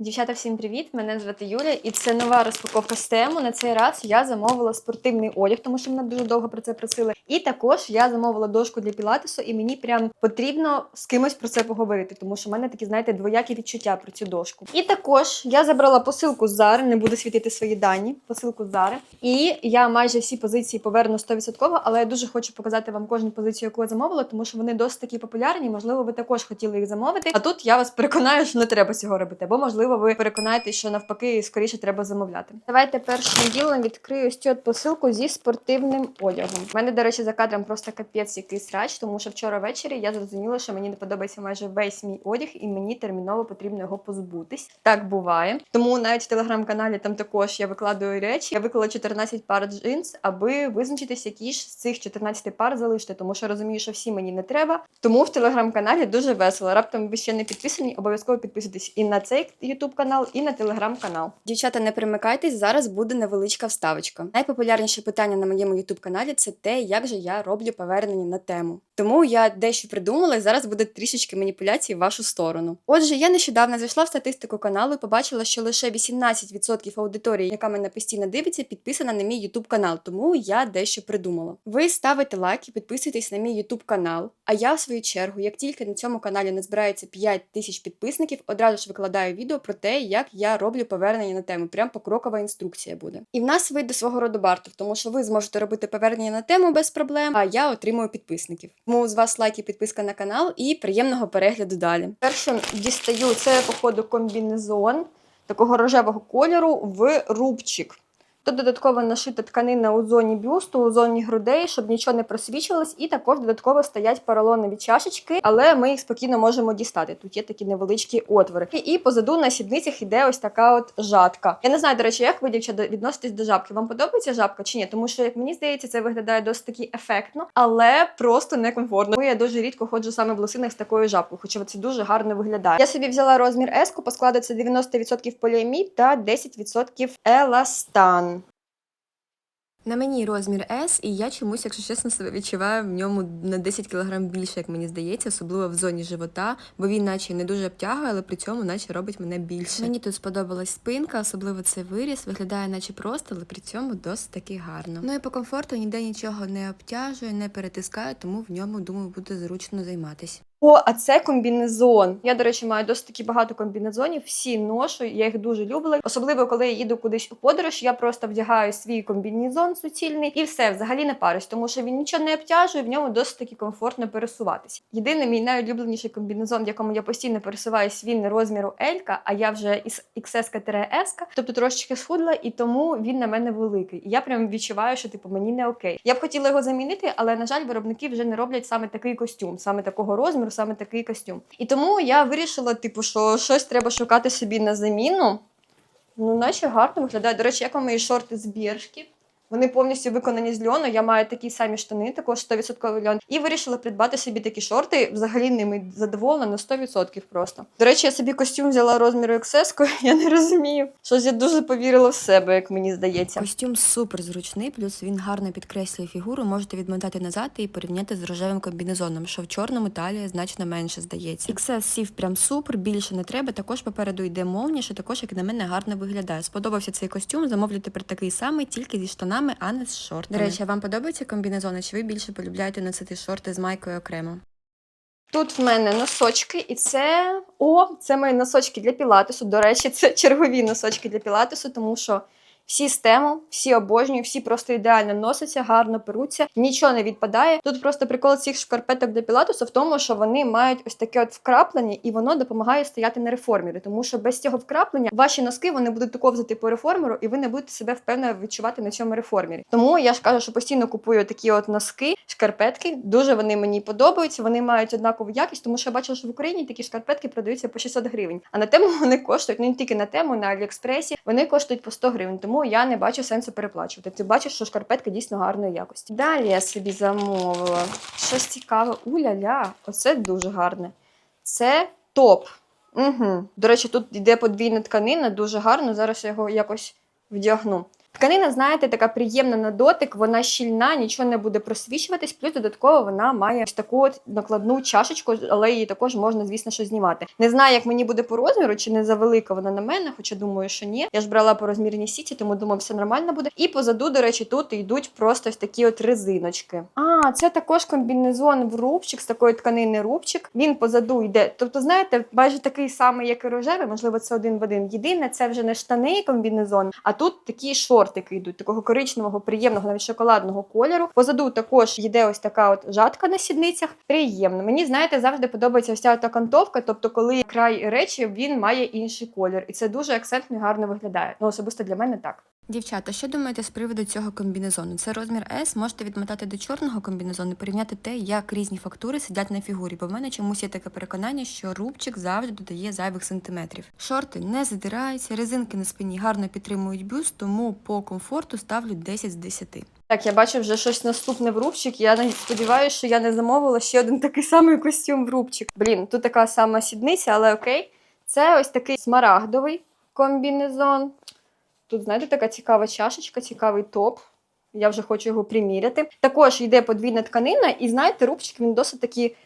Дівчата, всім привіт! Мене звати Юля, і це нова розпаковка з тему. На цей раз я замовила спортивний одяг, тому що мене дуже довго про це просили. І також я замовила дошку для пілатесу, і мені прям потрібно з кимось про це поговорити, тому що в мене такі, знаєте, двоякі відчуття про цю дошку. І також я забрала посилку з Зари, не буду світити свої дані. Посилку з Зари. І я майже всі позиції поверну 100%, але я дуже хочу показати вам кожну позицію, яку я замовила, тому що вони досить такі популярні. Можливо, ви також хотіли їх замовити. А тут я вас переконаю, що не треба цього робити, бо можливо ви переконаєтесь, що навпаки скоріше треба замовляти. Давайте першим ділом відкрию ось цю посилку зі спортивним одягом. У мене, до речі, за кадром просто капець якийсь рач, тому що вчора ввечері я зрозуміла, що мені не подобається майже весь мій одяг, і мені терміново потрібно його позбутись. Так буває. Тому навіть в телеграм-каналі там також я викладаю речі. Я виклала 14 пар джинс, аби визначитись, які ж з цих 14 пар залишити, тому що розумію, що всі мені не треба. Тому в телеграм-каналі дуже весело. Раптом ви ще не підписані, обов'язково підписуйтесь і на цей ютуб канал, і на телеграм-канал. Дівчата, не примикайтесь, зараз буде невеличка вставочка. Найпопулярніше питання на моєму ютуб каналі це те, як же я роблю повернення на тему. Тому я дещо придумала, і зараз буде трішечки маніпуляцій в вашу сторону. Отже, я нещодавно зайшла в статистику каналу і побачила, що лише 18% аудиторії, яка мене постійно дивиться, підписана на мій ютуб канал. Тому я дещо придумала. Ви ставите лайк і підписуєтесь на мій ютуб канал. А я, в свою чергу, як тільки на цьому каналі не збирається 5 тисяч підписників, одразу ж викладаю відео про те, як я роблю повернення на тему. Прям покрокова інструкція буде. І в нас вийде свого роду бартер, тому що ви зможете робити повернення на тему без проблем, а я отримую підписників. Тому з вас лайк і підписка на канал і приємного перегляду далі. Першим дістаю це, походу, комбінезон такого рожевого кольору в рубчик. Тут додатково нашита тканина у зоні бюсту, у зоні грудей, щоб нічого не просвічувалось, і також додатково стоять поролонові чашечки, але ми їх спокійно можемо дістати. Тут є такі невеличкі отвори. І, позаду на сідницях іде ось така от жатка. Я не знаю, до речі, як ви дівчата відноситесь до жабки. Вам подобається жабка чи ні? Тому що, як мені здається, це виглядає досить таки ефектно, але просто некомфортно. Я дуже рідко ходжу саме в лосинах з такою жабкою, хоча це дуже гарно виглядає. Я собі взяла розмір S, по складу це 90% поліамід та 10% еластан. На мені розмір S, і я чомусь, якщо чесно, себе відчуваю в ньому на 10 кг більше, як мені здається, особливо в зоні живота, бо він наче не дуже обтягує, але при цьому наче робить мене більше. Мені тут сподобалась спинка, особливо цей виріс, виглядає наче просто, але при цьому досить таки гарно. Ну і по комфорту ніде нічого не обтяжує, не перетискає, тому в ньому, думаю, буде зручно займатися. О, а це комбінезон. Я, до речі, маю досить таки багато комбінезонів. Всі ношу, я їх дуже люблю. Особливо, коли я їду кудись у подорож, я просто вдягаю свій комбінезон суцільний і все, взагалі не парюсь, тому що він нічого не обтяжує, в ньому досить таки комфортно пересуватися. Єдиний мій найулюбленіший комбінезон, в якому я постійно пересуваюсь, він розміру L, а я вже із XS-S, тобто трошечки схудла, і тому він на мене великий. І я прям відчуваю, що типу мені не окей. Я б хотіла його замінити, але на жаль, виробники вже не роблять саме такий костюм, саме такого розміру, саме такий костюм. І тому я вирішила, типу, що щось треба шукати собі на заміну. Ну, наче гарно виглядає. До речі, як вам мої шорти з біршки. Вони повністю виконані з льону. Я маю такі самі штани, також 100% льон. І вирішила придбати собі такі шорти. Взагалі ними задоволена на 100% просто. До речі, я собі костюм взяла розміру XS, я не розумію. Щось я дуже повірила в себе, як мені здається. Костюм супер зручний, плюс він гарно підкреслює фігуру. Можете відмотати назад і порівняти з рожевим комбінезоном, що в чорному талія значно менше здається. XS сів прям супер, більше не треба. Також попереду йде мовні, що також, як на мене, гарно виглядає. Сподобався цей костюм. Замовлю тепер такий самий, тільки зі штанами, а не з шортами. До речі, а вам подобаються комбінезони? Чи ви більше полюбляєте носити шорти з майкою окремо? Тут в мене носочки, і це. О, це мої носочки для пілатесу. До речі, це чергові носочки для пілатесу, тому що всі з тему, всі обожнюю, всі просто ідеально носяться, гарно перуться, нічого не відпадає. Тут просто прикол цих шкарпеток для пілатесу в тому, що вони мають ось таке от вкраплення, і воно допомагає стояти на реформері. Тому що без цього вкраплення ваші носки вони будуть ковзати по реформеру, і ви не будете себе впевнено відчувати на цьому реформері. Тому я ж кажу, що постійно купую такі от носки, шкарпетки. Дуже вони мені подобаються. Вони мають однакову якість, тому що я бачила, що в Україні такі шкарпетки продаються по 600 гривень. А на тему вони коштують ну не тільки на тему, на Аліекспресі. Вони коштують по 100 гривень. Тому я не бачу сенсу переплачувати. Ти бачиш, що шкарпетка дійсно гарної якості. Далі я собі замовила щось цікаве. Уля-ля, оце дуже гарне. Це топ. Угу. До речі, тут йде подвійна тканина, дуже гарно. Зараз я його якось вдягну. Тканина, знаєте, така приємна на дотик, вона щільна, нічого не буде просвічуватись. Плюс додатково вона має ось таку от накладну чашечку, але її також можна, звісно, що знімати. Не знаю, як мені буде по розміру, чи не завелика вона на мене, хоча думаю, що ні. Я ж брала по розмірній сіті, тому думаю, все нормально буде. І позаду, до речі, тут йдуть просто ось такі от резиночки. А, це також комбінезон в рубчик з такої тканини рубчик. Він позаду йде. Тобто, знаєте, майже такий самий, як і рожевий, можливо, це один в один. Єдине, це вже не штани і комбінезон, а тут такі шортики йдуть, такого коричневого, приємного, навіть шоколадного кольору. Позаду також йде ось така от жатка на сідницях. Приємно. Мені, знаєте, завжди подобається ось ця от окантовка, тобто, коли край речі він має інший колір. І це дуже акцентно і гарно виглядає. Ну, особисто для мене так. Дівчата, що думаєте з приводу цього комбінезону? Це розмір S, можете відмотати до чорного комбінезону і порівняти те, як різні фактури сидять на фігурі, бо в мене чомусь є таке переконання, що рубчик завжди додає зайвих сантиметрів. Шорти не задираються, резинки на спині гарно підтримують бюст, тому по комфорту ставлю 10 з 10. Так, я бачу вже щось наступне в рубчик. Я навіть сподіваюся, що я не замовила ще один такий самий костюм в рубчик. Блін, тут така сама сідниця, але окей. Це ось такий смарагдовий комбінезон. Тут, знаєте, така цікава чашечка, цікавий топ. Я вже хочу його приміряти. Також йде подвійна тканина, і знаєте, рубчик він досить такий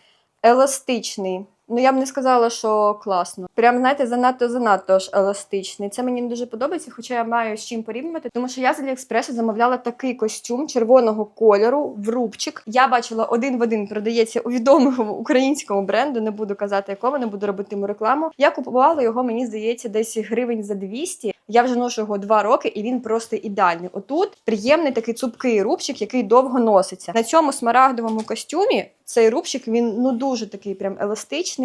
еластичний. Ну, я б не сказала, що класно. Прям, знаєте, занадто-занадто ж еластичний. Це мені не дуже подобається, хоча я маю з чим порівнювати, тому що я з Аліекспресу замовляла такий костюм червоного кольору в рубчик. Я бачила один в один продається у відомого українському бренду, не буду казати якому, не буду робити йому рекламу. Я купувала його, мені здається, десь гривень за 200. Я вже ношу його два роки, і він просто ідеальний. Отут приємний такий цупкий рубчик, який довго носиться. На цьому смарагдовому костюмі цей рубчик він ну дуже такий прям еластичний.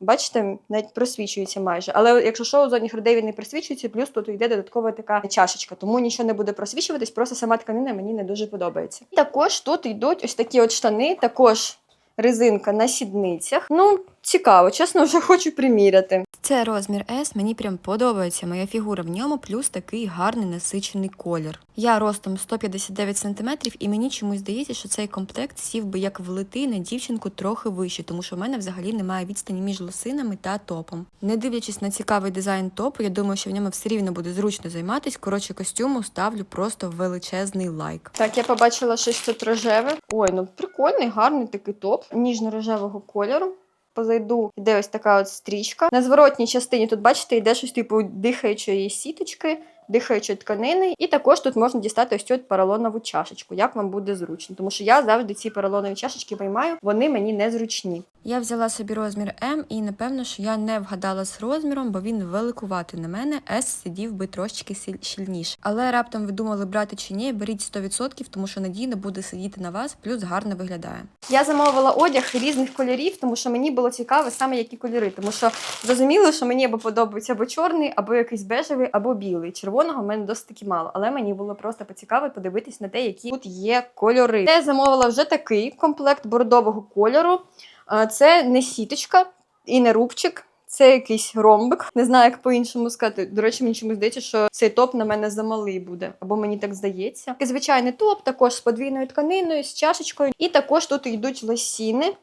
Бачите, навіть просвічується майже. Але якщо що, у задніх людей він не просвічується, плюс тут йде додаткова така чашечка, тому нічого не буде просвічуватись, просто сама тканина мені не дуже подобається. І також тут йдуть ось такі от штани, також резинка на сідницях. Ну, цікаво, чесно, вже хочу приміряти. Це розмір S, мені прям подобається моя фігура в ньому, плюс такий гарний насичений колір. Я ростом 159 см, і мені чомусь здається, що цей комплект сів би як влити на дівчинку трохи вище, тому що в мене взагалі немає відстані між лосинами та топом. Не дивлячись на цікавий дизайн топу, я думаю, що в ньому все рівно буде зручно займатись. Коротше, костюму ставлю просто величезний лайк. Так, я побачила щось тут рожеве. Ой, ну прикольний, гарний такий топ ніжно-рожевого кольору. Позайду йде ось така от стрічка. На зворотній частині тут, бачите, йде щось типу дихаючої сіточки, дихаючої тканини. І також тут можна дістати ось цю поролонову чашечку, як вам буде зручно. Тому що я завжди ці поролонові чашечки виймаю, вони мені не зручні. Я взяла собі розмір М і напевно, що я не вгадала з розміром, бо він великуватий на мене. S сидів би трошечки щільніше. Але раптом ви думали брати чи ні, беріть 100%, тому що надійно буде сидіти на вас, плюс гарно виглядає. Я замовила одяг різних кольорів, тому що мені було цікаво саме які кольори. Тому що зрозуміло, що мені або подобається або чорний, або якийсь бежевий, або білий. Червоного в мене досить таки мало, але мені було просто поцікаво подивитись на те, які тут є кольори. Я замовила вже такий комплект бордового кольору. Це не сіточка і не рубчик. Це якийсь ромбик. Не знаю, як по-іншому сказати. До речі, мені чомусь здається, що цей топ на мене замалий буде, або мені так здається. Такий звичайний топ, також з подвійною тканиною, з чашечкою. І також тут йдуть лосіни.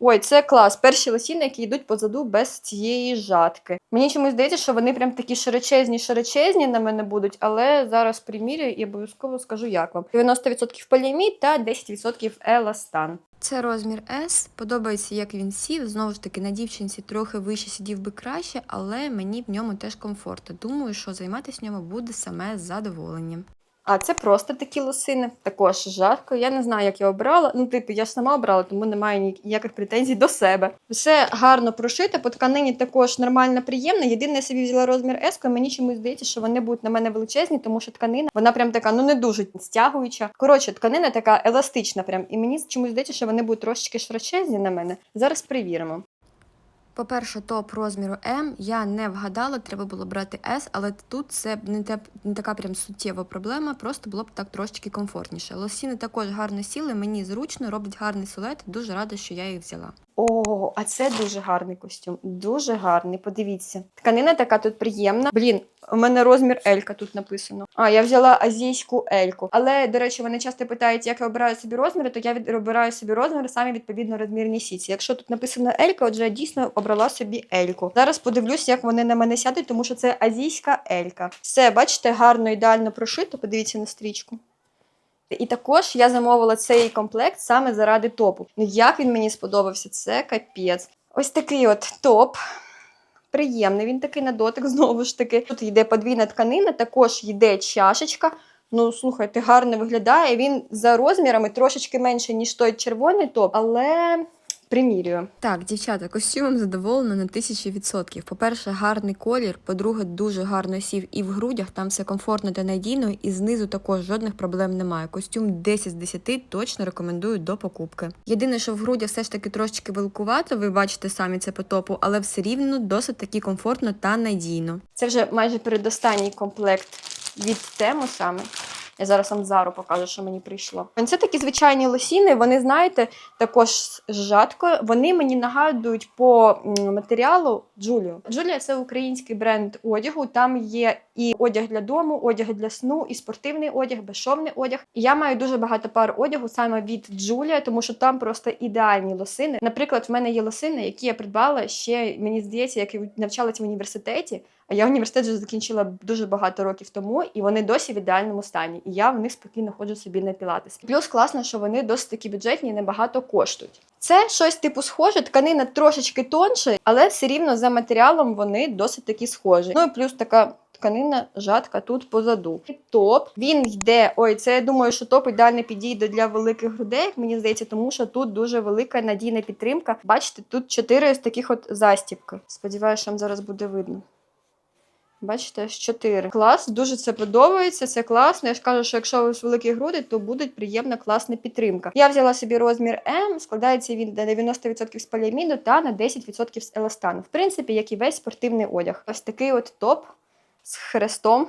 Ой, це клас. Перші лосіни, які йдуть позаду без цієї жатки. Мені чомусь здається, що вони прям такі широчезні, широчезні на мене будуть, але зараз примірюю і обов'язково скажу, як вам. 90% поліамід та 10% еластан. Це розмір S. Подобається, як він сів. Знову ж таки, на дівчинці трохи вище сидів би краще, але мені в ньому теж комфортно. Думаю, що займатися в ньому буде саме задоволенням. А це просто такі лосини, також жарко. Я не знаю, як я обрала. Ну, типу, я ж сама обрала, тому немає ні- ніяких претензій до себе. Все гарно прошите, по тканині також нормально, приємно. Єдине, я собі взяла розмір S, і мені чомусь здається, що вони будуть на мене величезні, тому що тканина вона прям така, ну не дуже стягуюча. Коротше, тканина така еластична, прям, і мені чомусь здається, що вони будуть трошечки широчезні на мене. Зараз перевіримо. По-перше, топ розміру М я не вгадала, треба було брати S, але тут це не, те, не така прям суттєва проблема, просто було б так трошечки комфортніше. Лосіни також гарно сіли, мені зручно, роблять гарний силует, дуже рада, що я їх взяла. О, а це дуже гарний костюм. Дуже гарний. Подивіться. Тканина така тут приємна. Блін, У мене розмір Елька тут написано. А, я взяла азійську Ельку. Але, до речі, вони часто питають, як я обираю собі розміри, то я від... обираю собі розміри саме відповідно розмірній сіці. Якщо тут написано Елька, отже, я дійсно обрала собі Ельку. Зараз подивлюсь, як вони на мене сядуть, тому що це азійська Елька. Все, бачите, гарно, ідеально прошито. Подивіться на стрічку. І також я замовила цей комплект саме заради топу. Ну як він мені сподобався, це капець. Ось такий от топ. Приємний, він такий на дотик, знову ж таки. Тут йде подвійна тканина, також йде чашечка. Ну, слухайте, гарно виглядає. Він за розмірами трошечки менше, ніж той червоний топ, але примірюю. Так, дівчата, костюмом задоволена на тисячі відсотків. По-перше, гарний колір. По-друге, дуже гарно сів і в грудях, там все комфортно та надійно, і знизу також жодних проблем немає. Костюм 10 з 10 точно рекомендую до покупки. Єдине, що в грудях все ж таки трошечки великувато, ви бачите самі це по топу, але все рівно досить таки комфортно та надійно. Це вже майже передостанній комплект від тему саме. Я зараз вам покажу, що мені прийшло. Це такі звичайні лосіни, вони, знаєте, також з жаткою. Вони мені нагадують по матеріалу Джулію. Джулія це український бренд одягу. Там є і одяг для дому, одяг для сну, і спортивний одяг, безшовний одяг. І я маю дуже багато пар одягу саме від Джулія, тому що там просто ідеальні лосини. Наприклад, в мене є лосини, які я придбала ще, мені здається, як я навчалася в університеті. Я університет вже закінчила дуже багато років тому, і вони досі в ідеальному стані. І я в них спокійно ходжу собі на пілатес. Плюс класно, що вони досить такі бюджетні і небагато коштують. Це щось типу схоже, тканина трошечки тонше, але все рівно за матеріалом вони досить такі схожі. Ну і плюс така. Тканина жатка тут позаду. Топ він йде. Ой, це я думаю, що топ ідеально підійде для великих грудей, мені здається, тому що тут дуже велика надійна підтримка. Бачите, тут чотири з таких от застібки. Сподіваюся, що вам зараз буде видно. Бачите, аж 4. Клас, дуже це подобається, це класно. Я ж кажу, що якщо у вас великі груди, то буде приємна класна підтримка. Я взяла собі розмір М, складається він на 90% з поліаміду та на 10% з еластану. В принципі, як і весь спортивний одяг. Ось такий от топ з хрестом,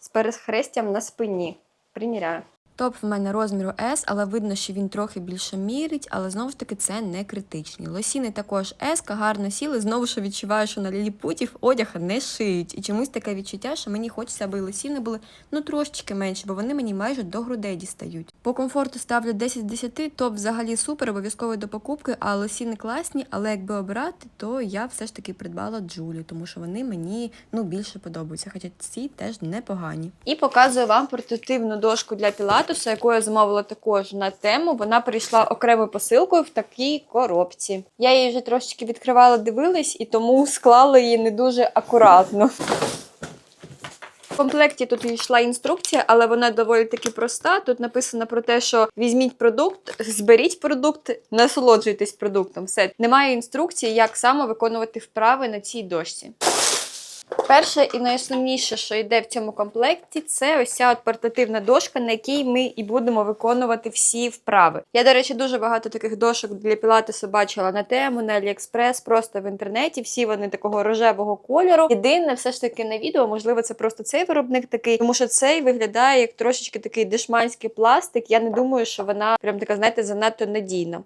з перехрестям на спині. Приміряю. Топ в мене розміру S, але видно, що він трохи більше мірить, але знову ж таки це не критичні. Лосіни також S, гарно сіли. Знову ж відчуваю, що на ліліпутів одяг не шиють. І чомусь таке відчуття, що мені хочеться, аби лосіни були ну трошечки менші, бо вони мені майже до грудей дістають. По комфорту ставлю 10 з 10, топ взагалі супер, обов'язково до покупки, а лосіни класні, але якби обирати, то я все ж таки придбала Джулі, тому що вони мені ну більше подобаються. Хоча ці теж непогані. І показую вам портативну дошку для пілатуса, яку я замовила також на тему. Вона прийшла окремою посилкою в такій коробці. Я її вже трошечки відкривала, дивилась, і тому склала її не дуже акуратно. В комплекті тут йшла інструкція, але вона доволі таки проста. Тут написано про те, що візьміть продукт, зберіть продукт, насолоджуйтесь продуктом. Все немає інструкції, як саме виконувати вправи на цій дошці. Перше і найосновніше, що йде в цьому комплекті, це ось ця от портативна дошка, на якій ми і будемо виконувати всі вправи. Я, до речі, дуже багато таких дошок для пілатесу бачила на тему, на Аліекспрес, просто в інтернеті. Всі вони такого рожевого кольору. Єдине, все ж таки на відео, можливо, це просто цей виробник такий, тому що цей виглядає як трошечки такий дешманський пластик. Я не думаю, що вона прям така, знаєте, занадто надійна.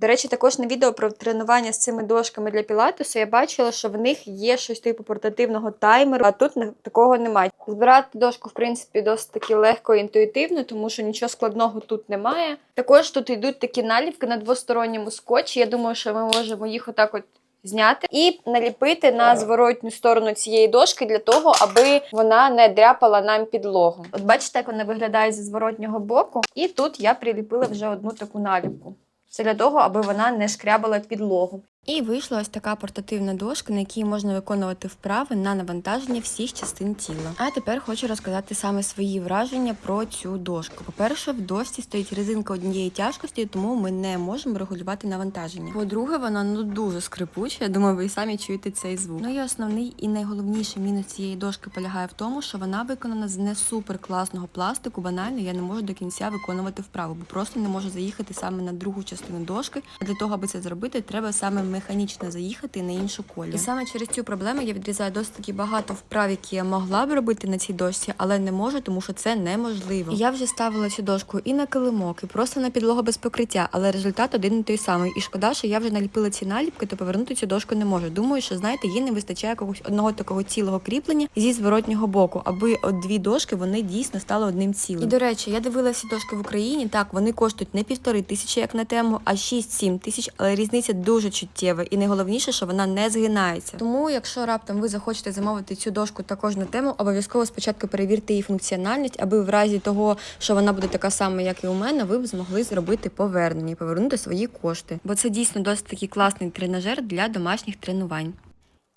До речі, також на відео про тренування з цими дошками для пілатесу я бачила, що в них є щось типу портативного таймеру, а тут такого немає. Збирати дошку, в принципі, досить таки легко і інтуїтивно, тому що нічого складного тут немає. Також тут йдуть такі наліпки на двосторонньому скотчі. Я думаю, що ми можемо їх отак от. Зняти і наліпити на зворотню сторону цієї дошки для того, аби вона не дряпала нам підлогу. От бачите, як вона виглядає зі зворотнього боку, і тут я приліпила вже одну таку наліпку. Це для того, аби вона не шкрябала підлогу. І вийшла ось така портативна дошка, на якій можна виконувати вправи на навантаження всіх частин тіла. А тепер хочу розказати саме свої враження про цю дошку. По-перше, в дошці стоїть резинка однієї тяжкості, тому ми не можемо регулювати навантаження. По-друге, вона ну дуже скрипуча. Я думаю, ви і самі чуєте цей звук. Ну і основний і найголовніший мінус цієї дошки полягає в тому, що вона виконана з не супер класного пластику. Банально я не можу до кінця виконувати вправу, бо просто не можу заїхати саме на другу частину дошки. А для того, аби це зробити, треба саме механічно заїхати на іншу колію. І саме через цю проблему я відрізаю досить таки багато вправ, які я могла б робити на цій дошці, але не можу, тому що це неможливо. І я вже ставила цю дошку і на килимок, і просто на підлогу без покриття, але результат один і той самий. І шкода, що я вже наліпила ці наліпки, то повернути цю дошку не можу. Думаю, що знаєте, їй не вистачає якогось одного такого цілого кріплення зі зворотнього боку, аби от дві дошки вони дійсно стали одним цілим. І до речі, я дивилася дошки в Україні. Так, вони коштують не півтори тисячі, як на тему, а 6-7 тисяч, але різниця дуже чуттєва. І найголовніше, що вона не згинається. Тому, якщо раптом ви захочете замовити цю дошку також на тему, обов'язково спочатку перевірте її функціональність, аби в разі того, що вона буде така сама, як і у мене, ви б змогли зробити повернення і повернути свої кошти. Бо це дійсно досить такий класний тренажер для домашніх тренувань.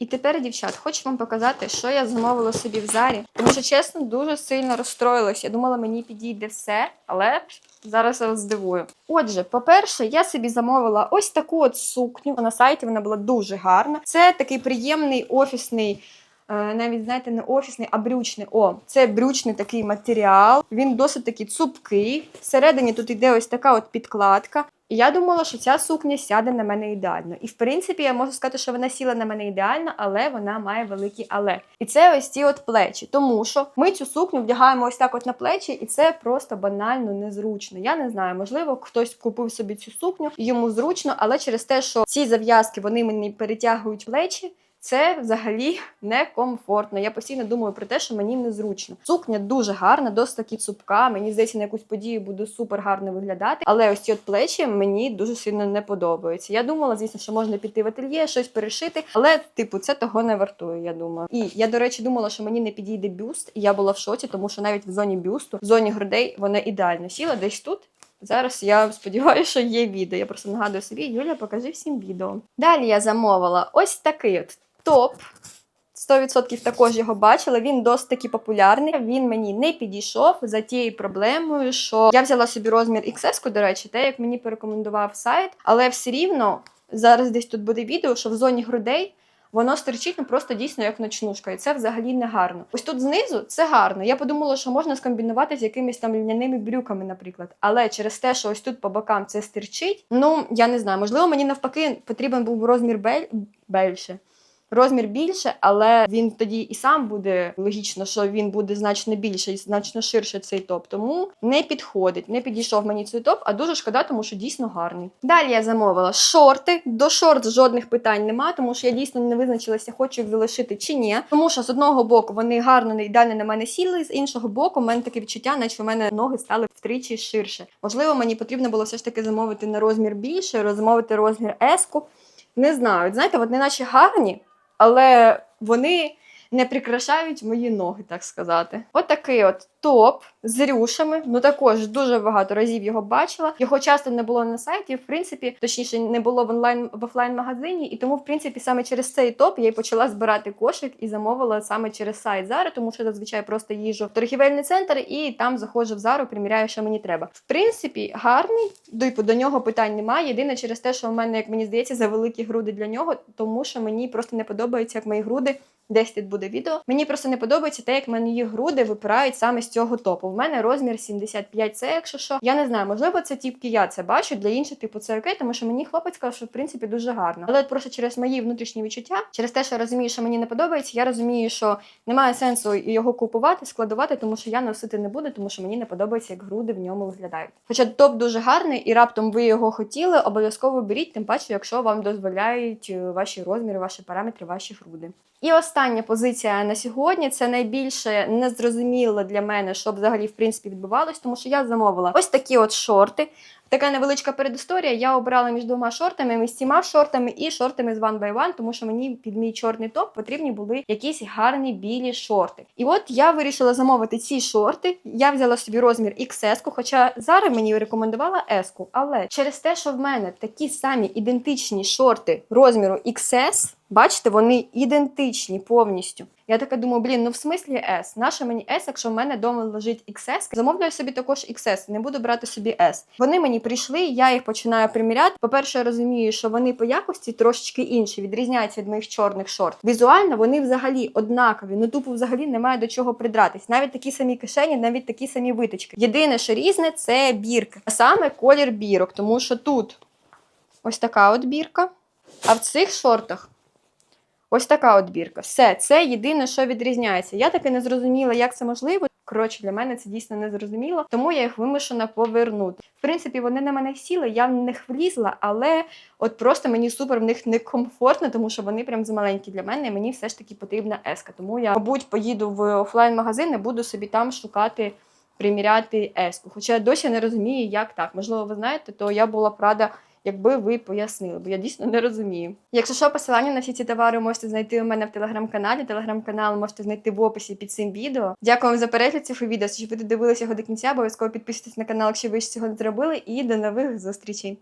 І тепер, дівчат, хочу вам показати, що я замовила собі в зарі. Тому що, чесно, дуже сильно розстроїлася. Я думала, мені підійде все, але зараз я вас здивую. Отже, по-перше, я собі замовила ось таку от сукню. На сайті вона була дуже гарна. Це такий приємний офісний. Е, Навіть знаєте, не офісний, а брючний. О, це брючний такий матеріал. Він досить такий цупкий. Всередині тут йде ось така от підкладка. І я думала, що ця сукня сяде на мене ідеально. І в принципі, я можу сказати, що вона сіла на мене ідеально, але вона має великі але. І це ось ці от плечі. Тому що ми цю сукню вдягаємо ось так от на плечі, і це просто банально незручно. Я не знаю, можливо, хтось купив собі цю сукню, йому зручно, але через те, що ці зав'язки вони мені перетягують плечі. Це взагалі некомфортно. Я постійно думаю про те, що мені незручно. Сукня дуже гарна, досить таки цупка. Мені здається, на якусь подію буде супер гарно виглядати. Але ось ці от плечі мені дуже сильно не подобаються. Я думала, звісно, що можна піти в ательє, щось перешити, але типу це того не вартує. Я думаю. І я, до речі, думала, що мені не підійде бюст, і я була в шоці, тому що навіть в зоні бюсту, в зоні грудей вона ідеально сіла десь тут. Зараз я сподіваюся, що є відео. Я просто нагадую собі, Юля, покажи всім відео. Далі я замовила ось такий от топ. 100% також його бачила. Він досить таки популярний. Він мені не підійшов за тією проблемою, що я взяла собі розмір XS, до речі, те, як мені порекомендував сайт, але все рівно зараз десь тут буде відео, що в зоні грудей. Воно стерчить ну, просто дійсно як ночнушка, і це взагалі не гарно. Ось тут знизу це гарно. Я подумала, що можна скомбінувати з якимись там льняними брюками, наприклад. Але через те, що ось тут по бокам це стирчить, ну я не знаю, можливо, мені навпаки потрібен був розмір бель... більше. Розмір більше, але він тоді і сам буде логічно, що він буде значно більше і значно ширше цей топ. Тому не підходить, не підійшов мені цей топ, а дуже шкода, тому що дійсно гарний. Далі я замовила шорти. До шорт жодних питань нема, тому що я дійсно не визначилася, хочу їх залишити чи ні. Тому що з одного боку вони гарно не ідеально на мене сіли, з іншого боку, в мене таке відчуття, наче в мене ноги стали втричі ширше. Можливо, мені потрібно було все ж таки замовити на розмір більше, замовити розмір еску. Не знаю, знаєте, не наче гарні але вони не прикрашають мої ноги, так сказати. От такий от топ з рюшами. Ну також дуже багато разів його бачила. Його часто не було на сайті, в принципі, точніше, не було в онлайн в офлайн магазині. І тому, в принципі, саме через цей топ я й почала збирати кошик і замовила саме через сайт Zara, тому що зазвичай просто їжу в торгівельний центр і там заходжу в Зару, приміряю, що мені треба. В принципі, гарний, типу, до нього питань немає. Єдине через те, що в мене, як мені здається, завеликі груди для нього, тому що мені просто не подобається, як мої груди. Десь тут буде відео. Мені просто не подобається те, як мої груди випирають саме з цього топу. В мене розмір 75 це, якщо що. Я не знаю, можливо, це тільки я це бачу. Для інших, типу, це окей, тому що мені хлопець сказав, що в принципі дуже гарно. Але просто через мої внутрішні відчуття, через те, що я розумію, що мені не подобається, я розумію, що немає сенсу його купувати, складувати, тому що я носити не буду, тому що мені не подобається, як груди в ньому виглядають. Хоча топ дуже гарний, і раптом ви його хотіли, обов'язково беріть, тим паче, якщо вам дозволяють е, ваші розміри, ваші параметри, ваші груди. І остання позиція на сьогодні це найбільше незрозуміло для мене, що взагалі в принципі відбувалось, тому що я замовила ось такі от шорти. Така невеличка передісторія. Я обрала між двома шортами, між цими шортами і шортами з One by One, тому що мені під мій чорний топ потрібні були якісь гарні білі шорти. І от я вирішила замовити ці шорти. Я взяла собі розмір XS, хоча зараз мені рекомендувала S, але через те, що в мене такі самі ідентичні шорти розміру XS, Бачите, вони ідентичні повністю. Я така думаю, блін, ну в смислі S. Наша мені S, якщо в мене вдома лежить XS, замовляю собі також XS, не буду брати собі S. Вони мені прийшли, я їх починаю приміряти. По-перше, я розумію, що вони по якості трошечки інші, відрізняються від моїх чорних шорт. Візуально вони взагалі однакові, ну тупо взагалі немає до чого придратись. Навіть такі самі кишені, навіть такі самі виточки. Єдине, що різне, це бірка, а саме колір бірок, тому що тут ось така от бірка. А в цих шортах ось така отбірка. Все, це єдине, що відрізняється. Я таки не зрозуміла, як це можливо. Коротше, для мене це дійсно не зрозуміло, тому я їх вимушена повернути. В принципі, вони на мене сіли, я в них влізла, але от просто мені супер в них некомфортно, тому що вони прям замаленькі для мене, і мені все ж таки потрібна еска. Тому я, мабуть, поїду в офлайн-магазин і буду собі там шукати. Приміряти еску. Хоча я досі не розумію, як так. Можливо, ви знаєте, то я була б рада, якби ви пояснили, бо я дійсно не розумію. Якщо що, посилання на всі ці товари можете знайти у мене в телеграм-каналі. Телеграм-канал можете знайти в описі під цим відео. Дякую вам за перегляд цього відео. Якщо ви додивилися його до кінця, обов'язково підписуйтесь на канал, якщо ви ще цього не зробили. І до нових зустрічей.